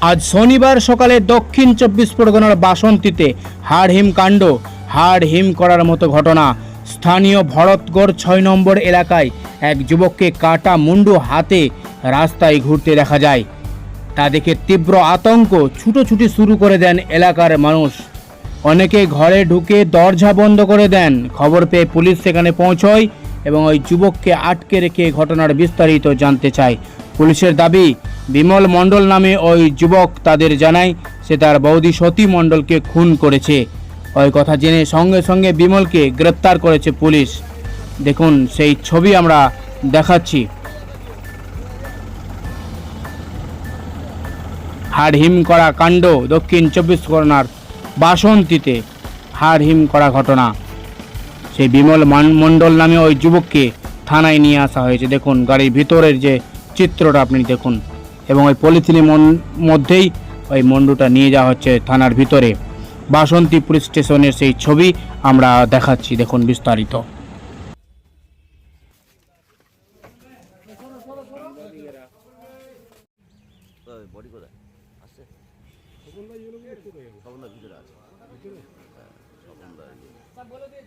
আজ শনিবার সকালে দক্ষিণ চব্বিশ পরগনার বাসন্তীতে হাড় হিম কাণ্ড, হাড় হিম করার মতো ঘটনা। স্থানীয় ভরতগড় ছয় নম্বর এলাকায় এক যুবককে কাটা মুন্ডু হাতে রাস্তায় ঘুরতে দেখা যায়। তা দেখে তীব্র আতঙ্ক ছুটোছুটি শুরু করে দেন এলাকার মানুষ। অনেকে ঘরে ঢুকে দরজা বন্ধ করে দেন। খবর পেয়ে পুলিশ সেখানে পৌঁছয় এবং ওই যুবককে আটকে রেখে ঘটনার বিস্তারিত জানতে চায়। পুলিশের দাবি বিমল মণ্ডল নামে ওই যুবক তাদের জানায়, সে তার বৌদি সতী মণ্ডলকে খুন করেছে। ওই কথা জেনে সঙ্গে সঙ্গে বিমলকে গ্রেপ্তার করেছে পুলিশ। দেখুন, সেই ছবি আমরা দেখাচ্ছি। হাড় হিম করা কাণ্ড দক্ষিণ চব্বিশ পরগনার বাসন্তীতে হাড় হিম করা ঘটনা। সেই বিমল মণ্ডল নামে ওই যুবককে থানায় নিয়ে আসা হয়েছে। দেখুন, গাড়ির ভিতরের যে চিত্রটা আপনি দেখুন। এবং ওই পলিথিনের মধ্যেই ওই মন্ডুটা নিয়ে যাওয়া হচ্ছে থানার ভিতরে। বাসন্তী পুলিশ স্টেশনের সেই ছবি আমরা দেখাচ্ছি, দেখুন বিস্তারিত। স্বপনদা